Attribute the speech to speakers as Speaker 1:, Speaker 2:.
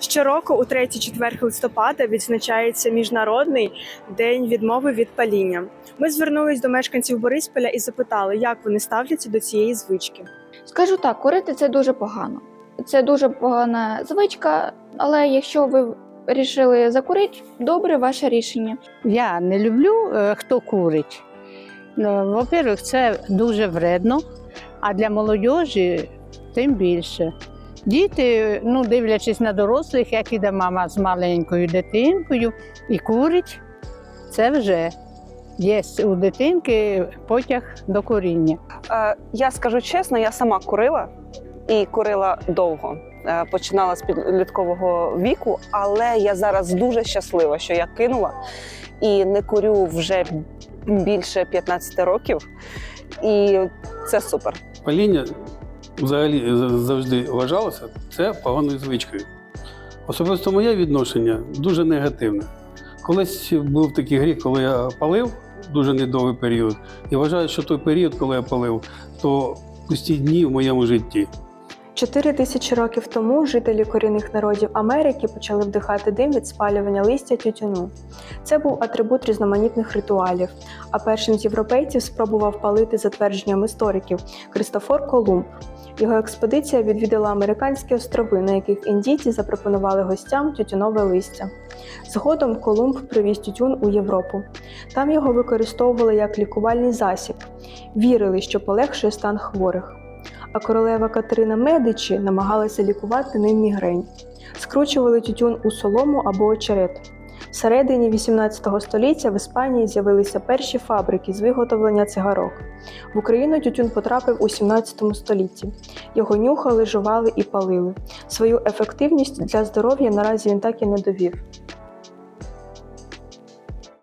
Speaker 1: Щороку у 3-4 листопада відзначається міжнародний день відмови від паління. Ми звернулись до мешканців Борисполя і запитали, як вони ставляться до цієї звички.
Speaker 2: Скажу так, курити це дуже погано. Це дуже погана звичка, але якщо ви вирішили закурити, добре ваше рішення.
Speaker 3: Я не люблю, е, хто курить. Ну, Во-первых, це дуже вредно, а для молодіжі тим більше. Діти, ну, дивлячись на дорослих, як іде мама з маленькою дитинкою і курить, це вже є у дитинки потяг до куріння.
Speaker 4: Е, Я скажу чесно, я сама курила і курила довго. Е, Починала з підліткового віку, але я зараз дуже щаслива, що я кинула і не курю вже більше 15 років. І це супер.
Speaker 5: Паління взагалі завжди вважалося це поганою звичкою. Особисто моє відношення дуже негативне. Колись був такий гріх, коли я палив дуже недовгий період, і вважаю, що той період, коли я палив, то пусті дні в моєму житті.
Speaker 1: Чотири тисячі років тому жителі корінних народів Америки почали вдихати дим від спалювання листя тютюну. Це був атрибут різноманітних ритуалів. А першим з європейців спробував палити за твердженням істориків Христофор Колумб. Його експедиція відвідала американські острови, на яких індійці запропонували гостям тютюнове листя. Згодом Колумб привіз тютюн у Європу. Там його використовували як лікувальний засіб. Вірили, що полегшує стан хворих а королева Катерина Медичі намагалася лікувати ним мігрень. Скручували тютюн у солому або очерет. Всередині 18 століття в Іспанії з'явилися перші фабрики з виготовлення цигарок. В Україну тютюн потрапив у 17 столітті. Його нюхали, жували і палили. Свою ефективність для здоров'я наразі він так і не довів.